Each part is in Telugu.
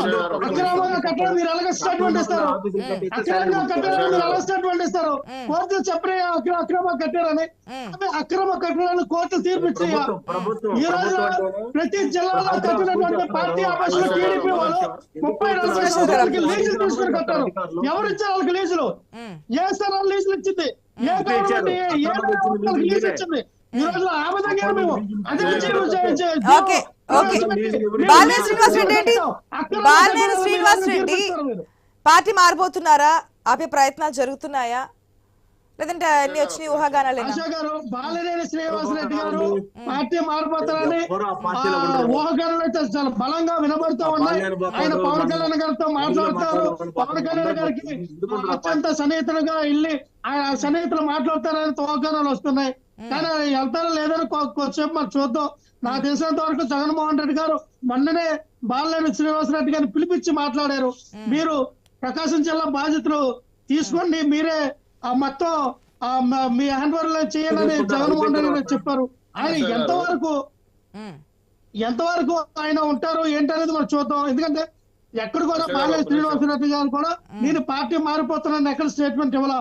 అక్రమంగా కట్టడం మీరు ఎలాగ స్టేట్మెంట్ ఇస్తారు అక్రమంగా కట్టడం మీరు ఎలా స్టేట్మెంట్ ఇస్తారు. కోర్టు చెప్పరే అక్ర- అక్రమ కట్టారని అక్రమ కట్టడాలు కోర్టు తీర్పు ఇచ్చాయి ప్రభుత్వం ప్రభుత్వం ఈ రోజు ప్రతి జిల్లాలో కట్టినటువంటి పార్టీ ఆఫీసులు టీడీపీ వాళ్ళు ముప్పై నలభై సంవత్సరాలకి లీజులు తీసుకుని కట్టారు ఎవరు ఇచ్చారు వాళ్ళకి లీజులు. ఏ స్థలం లీజులు ఇచ్చింది ఏ గవర్నమెంట్ ఏ లీజు ఇచ్చింది ఈ రోజు ఆ విధంగా మేము అదే ఓకే, బాలినేని శ్రీనివాస్ రెడ్డి ఏంటి? బాలినేని శ్రీనివాస్ రెడ్డి. పార్టీ మారిపోతున్నారా? ఆపే ప్రయత్నాలు జరుగుతున్నాయా? లేదంటే అన్ని గారు బాలినేని శ్రీనివాస్ రెడ్డి గారు పార్టీ మారిపోతారని. ఊహాగానాలు అయితే చాలా బలంగా వినబడుతూ ఉన్నాయి. ఆయన పవన్ కళ్యాణ్ గారితో మాట్లాడతారు. పవన్ కళ్యాణ్ గారికి అత్యంత సన్నిహితులుగా వెళ్ళి ఆయన సన్నిహితులు మాట్లాడతారని ఊహాగానాలు వస్తున్నాయి. కానీ వెళ్తారో లేదని కొద్దిసేపు మరి చూద్దాం. నాకు తెలిసినంత వరకు జగన్మోహన్ రెడ్డి గారు మొన్ననే బాలినేని శ్రీనివాస్ రెడ్డి గారిని పిలిపించి మాట్లాడారు. మీరు ప్రకాశం జిల్లా బాధ్యతలు తీసుకొని మీరే ఆ మొత్తం ఆ మ- హ్యాండ్ ఓవర్లో చేయాలని జగన్మోహన్ రెడ్డి గారు చెప్పారు. ఆయన ఎంతవరకు. ఎంతవరకు ఆయన ఉంటారు ఏంటనేది మనం చూద్దాం. ఎందుకంటే ఎక్కడ కూడా బాలయ్య శ్రీనివాసరెడ్డి గారు కూడా నేను పార్టీ మారిపోతున్నాను ఎక్కడ స్టేట్మెంట్ ఇవ్వాల.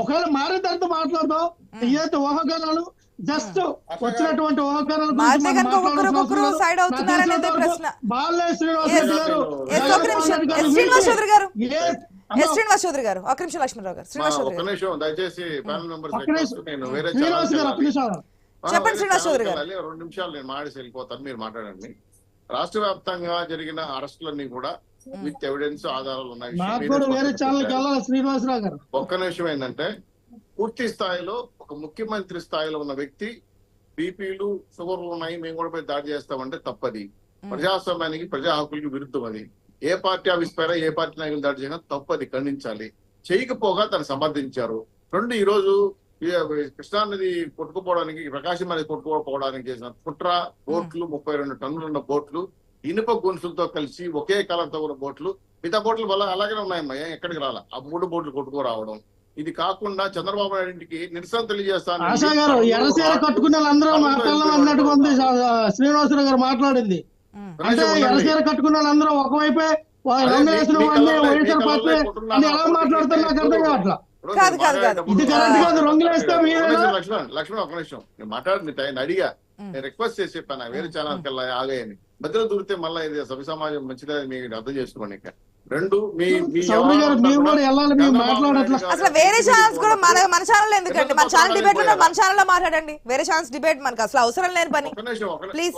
ఒకవేళ మారిన తర్వాత మాట్లాడదాం ఏదైతే ఊహాగానాలు జస్ట్ వచ్చినటువంటి ఊహాగానాల బాలయ్య. జగన్మోహన్ రెడ్డి Yes, గారు శ్రీనివాస్ చౌదరి గారు. శ్రీనివాస్ గారు. ఒక నిమిషం లక్ష్మణరావు గారు. మా శ్రీనివాస్ చౌదరి ఒక్క గారు. నిమిషం దయచేసి శ్రీనివాస్ గారు చెప్పండి శ్రీనివాస్ చౌదరి గారు. రెండు నిమిషాలు నేను మాడేసి వెళ్ళిపోతాను మీరు మాట్లాడండి. రాష్ట్ర వ్యాప్తంగా జరిగిన అరెస్టులన్నీ కూడా విత్ ఎవిడెన్స్ ఆధారాలు ఉన్న విషయం నాకు మీరే కూడా వేరే స్పష్టంగా ఛానల్కి చెప్పారు. వెళ్ళాలి శ్రీనివాసరావు గారు? ఒక్క నిమిషం ఏంటంటే పూర్తి స్థాయిలో ఒక ముఖ్యమంత్రి స్థాయిలో ఉన్న వ్యక్తి బీపీలు షుగర్లు ఉన్నాయి మేము కూడా పోయి దాడి చేస్తామంటే తప్పది. ప్రజాస్వామ్యానికి ప్రజా హక్కులకి విరుద్ధం అది ఏ పార్టీ ఆఫీస్ పైన ఏ పార్టీ నాయకులు దాడి చేయడం తప్పది ఖండించాలి. చేయకపోగా తను సమర్థించారు రెండు ఈ రోజు కృష్ణానది కొట్టుకుపోవడానికి ప్రకాశం నది కొట్టుకుపోవడానికి చేసిన కుట్ర బోట్లు ముప్పై రెండు టన్నులు ఉన్న బోట్లు ఇనుప గొలుసులతో కలిసి ఒకే కలర్తో ఉన్న బోట్లు మిగతా బోట్లు వల్ల అలాగే ఉన్నాయమ్మా ఏం ఎక్కడికి రాలా. ఆ మూడు బోట్లు కొట్టుకురావడం ఇది కాకుండా చంద్రబాబు నాయుడు ఇంటికి నిరసన తెలియజేస్తాను. ఆశా గారు ఎర్రసీర కట్టుకున్న వాళ్ళందరూ మాట్లాడడం అన్నట్టుగా ఉంది శ్రీనివాసరావు గారు మాట్లాడింది. అంటే ఎర్రసీర కట్టుకున్న వాళ్ళందరూ ఒకవైపే రంగు వేసిన వాళ్ళని వైఎస్ఆర్ పార్టీ అని ఎలా మాట్లాడుతారు నాకు అర్థం కావట్లా? కాదు, కాదు, కాదు. ఇది కరెక్ట్ కాదు రంగులు వేస్తే లక్ష్మణ్ లక్ష్మణ్ ఒక నిమిషం. నేను మాట్లాడి అడిగా. నేను రిక్వెస్ట్ చేసి చెప్పాను వేరే ఛానల్ కల్లా ఆగాయని మధ్యలో దూరితే మళ్ళీ ఇది సభ్య సమాజం మంచిదని మీరు అర్థం చేసుకోండి ఇంకా. రెండు మీ అసలు వేరే ఛానల్స్ కూడా మన మన ఛానల్ ఎందుకండి మన ఛానల్ డిబేట్లో మన ఛానల్లో మాట్లాడండి. వేరే ఛానల్స్ డిబేట్ మనకు అసలు అవసరం లేని పని. ఒక నిమిషం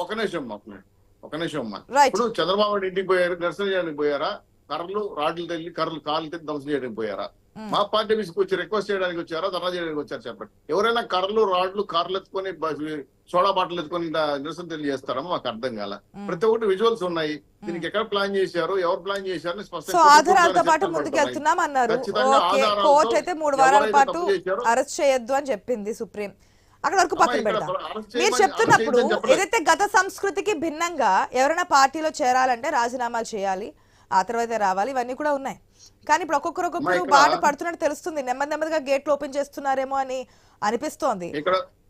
ఒక నిమిషం అమ్మా, ఒక నిమిషం. ఇప్పుడు చంద్రబాబు ఇంటికి పోయారు నిరసన చేయడానికి పోయారా? కర్రలు రాడ్లు తల్లి కర్రలు కాళ్ళు తెచ్చి ధ్వంసం చేయడానికి పోయారా? మా పార్టీ విసుకు వచ్చి రిక్వెస్ట్ చేయడానికి వచ్చారా? ధర్నా చేయడానికి వచ్చారు చెప్పండి. ఎవరైనా కర్రలు రాడ్లు కార్లు ఎత్తుకొని సోడా బాటిల్ ఎత్తుకొని నిరసన తెలియజేస్తారో మాకు అర్థం కాల. ప్రతి ఒక్కటి విజువల్స్ ఉన్నాయి. దీనికి ఎక్కడ ప్లాన్ చేశారు? ఎవరు ప్లాన్ చేశారు స్పష్టంగా ఆధారాలతో పాటు చెప్తున్నారు. ముందుకు వెళ్తున్నాం అన్నారు. కోర్టు అయితే మూడు వారాల పాటు అరెస్ట్ చేయొద్దు అని చెప్పింది సుప్రీం. అక్కడ వరకు పక్కన అరెస్ట్ మీరు చెప్తున్నప్పుడు. ఏదైతే గత సంస్కృతికి భిన్నంగా ఎవరైనా పార్టీలో చేరాలంటే రాజీనామాలు చేయాలి. ఆ తర్వాత రావాలి. ఇవన్నీ కూడా ఉన్నాయి. కానీ ఇప్పుడు ఒక్కొక్కరు ఒక్కొక్కరు బాట పడుతున్నట్టు తెలుస్తుంది. నెమ్మది నెమ్మదిగా గేట్లు ఓపెన్ చేస్తున్నారేమో అని అనిపిస్తోంది.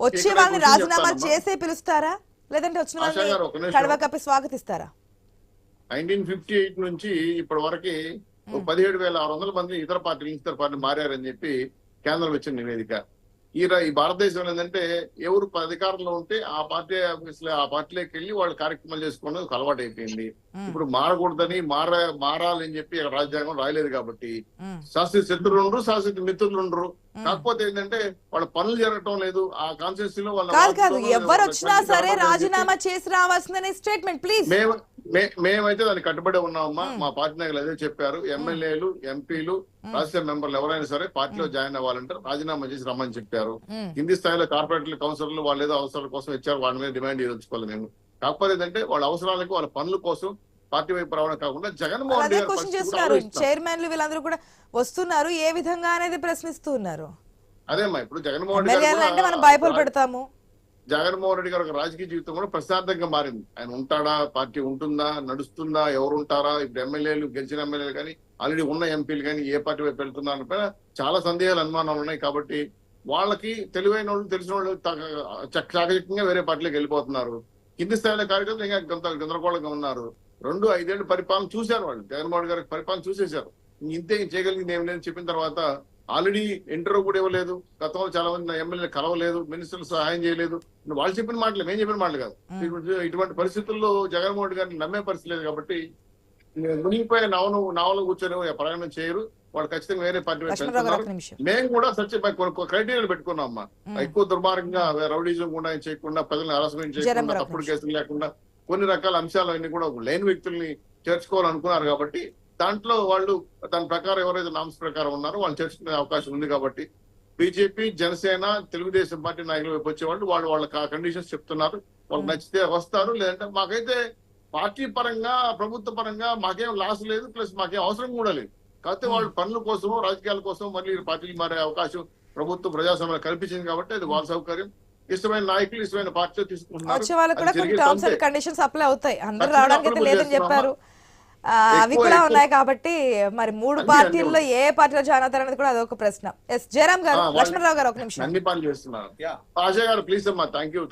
వచ్చే వాళ్ళని రాజీనామా. చేసే పిలుస్తారా? లేదంటే వచ్చిన వాళ్ళని. కడవ కప్పి స్వాగతిస్తారా? నైన్టీన్ ఫిఫ్టీ ఎయిట్ నుంచి ఇప్పటి వరకు పదిహేడు వేల ఆరు వందల మంది ఇతర పార్టీలు ఇతర పార్టీలు మారారని చెప్పి కేంద్రం ఇచ్చిన నివేదిక. ఈ భారతదేశంలో ఏంటంటే ఎవరు అధికారంలో ఉంటే ఆ పార్టీ ఆఫీస్లో ఆ పార్టీలోకి వెళ్ళి వాళ్ళు కార్యక్రమాలు చేసుకోవడం ఒక అలవాటు అయిపోయింది. ఇప్పుడు మారకూడదని మార మారాలని చెప్పి రాజ్యాంగం రాయలేదు కాబట్టి. శాస్త్రీయ శత్రులు ఉండరు శాస్త్రీయ మిత్రులు ఉండరు. కాకపోతే ఏంటంటే వాళ్ళ పనులు జరగటం లేదు. ఆ కాన్స్టిట్యూన్సీలో వాళ్ళ కాదు కాదు. వార్డులో ఎవరు వచ్చినా సరే రాజీనామా చేసి రావాల్సిందనే స్టేట్మెంట్ ప్లీజ్ మేమైతే దానికి కట్టుబడి ఉన్నామమ్మా. మా పార్టీ నాయకులు అదే చెప్పారు. ఎమ్మెల్యేలు ఎంపీలు రాజ్యసభ మెంబర్లు ఎవరైనా సరే పార్టీలో జాయిన్ అవ్వాలంటే రాజీనామా చేసి రమ్మని చెప్పారు. కింది స్థాయిలో కార్పొరేట్లు కౌన్సిలర్లు వాళ్ళు ఏదో అవసరాల కోసం ఇచ్చారు. వాళ్ళ మీద డిమాండ్ చేయదలుచుకోవాలి మేము. కాకపోతే ఏంటంటే వాళ్ళ అవసరాలకు వాళ్ళ పనుల కోసం పార్టీ వైపు రావడం కాకుండా జగన్మోహన్ రెడ్డి చేస్తున్నారు. చైర్మన్లు వీళ్ళందరూ కూడా వస్తున్నారు. ఏ విధంగా అనేది ప్రశ్నిస్తూ ఉన్నారు అదేమ్మా ఇప్పుడు జగన్మోహన్ రెడ్డి అంటే మనం గారు భయపడి కూడా పెడతాము. జగన్మోహన్ రెడ్డి గారు ఒక రాజకీయ జీవితం కూడా ప్రశ్నార్థంగా మారింది. ఆయన ఉంటాడా? పార్టీ ఉంటుందా? నడుస్తుందా? ఎవరు ఉంటారా? ఇప్పుడు ఎమ్మెల్యేలు గెలిచిన ఎమ్మెల్యేలు కానీ ఆల్రెడీ ఉన్న ఎంపీలు కానీ ఏ పార్టీ వైపు వెళ్తున్నారు పైన చాలా సందేహాలు అనుమానాలు ఉన్నాయి. కాబట్టి వాళ్ళకి తెలివైన వాళ్ళు తెలిసిన వాళ్ళు చక్క- చాకచక్యంగా వేరే పార్టీలోకి వెళ్ళిపోతున్నారు. కింది స్థాయిలో కార్యకర్తలు ఇంకా కొంత గందరగోళంగా ఉన్నారు. రెండు ఐదేళ్ళు పరిపాలన చూశారు వాళ్ళు. జగన్మోహన్ గారి పరిపాలన చూసేశారు. ఇంతే చేయగలిగింది ఏం లేదని చెప్పిన తర్వాత ఆల్రెడీ ఇంటర్వ్యూ కూడా ఇవ్వలేదు. గతంలో చాలా మంది ఎమ్మెల్యే కలవలేదు మినిస్టర్లు సహాయం చేయలేదు. వాళ్ళు చెప్పిన మాటలు మేము చెప్పిన మాటలు కాదు. ఇటువంటి- పరిస్థితుల్లో జగన్మోహన్ రెడ్డి గారిని నమ్మే పరిస్థితి లేదు కాబట్టి మునిగిపోయే నవను నావలో కూర్చొని ప్రయాణం చేయరు. వాళ్ళు ఖచ్చితంగా వేరే పార్టీ మేము కూడా సత్య క్రైటీరియాలు పెట్టుకున్నాం అమ్మా ఎక్కువ దుర్మార్గంగా రౌడీజం కూడా చేయకుండా ప్రజలను హరాస్మెంట్ చేయకుండా తప్పుడు కేసులు లేకుండా కొన్ని రకాల అంశాలన్నీ కూడా లేని వ్యక్తుల్ని చేర్చుకోవాలనుకున్నారు కాబట్టి దాంట్లో వాళ్ళు దాని ప్రకారం ఎవరైతే నామ్స్ ప్రకారం ఉన్నారో వాళ్ళు చేర్చుకునే అవకాశం ఉంది కాబట్టి బీజేపీ జనసేన తెలుగుదేశం పార్టీ నాయకులు వైపు వచ్చేవాళ్ళు వాళ్ళు వాళ్ళ కండిషన్స్ చెప్తున్నారు. వాళ్ళకి నచ్చితే వస్తారు. లేదంటే మాకైతే పార్టీ పరంగా ప్రభుత్వ పరంగా మాకేం లాస్ లేదు ప్లస్ మాకేం అవసరం కూడా లేదు. కాకపోతే వాళ్ళు పనుల కోసం రాజకీయాల కోసం మళ్ళీ పార్టీలు మారే అవకాశం ప్రభుత్వం ప్రజాస్వామ్యం కల్పించింది కాబట్టి అది వాళ్ళ సౌకర్యం. ఇష్టమైన నాయకులు ఇష్టమైన పార్టీలో తీసుకుంటున్నారు. వచ్చే వాళ్ళకి కూడా అది కొన్ని జరిగేది టర్మ్స్ అంతే. అండ్ కండిషన్స్ అప్లై అవుతాయి. అందరూ రావడానికి లేదని చెప్పారు. అవి కూడా ఉన్నాయి కాబట్టి మరి మూడు పార్టీల్లో ఏ పార్టీలో జాయిన్ అవుతారు అనేది కూడా అదొక ప్రశ్న. ఎస్ జయరామ్ గారు లక్ష్మణరావు గారు ఒక నిమిషం. గారు ప్లీజ్ అమ్మా థ్యాంక్ యూ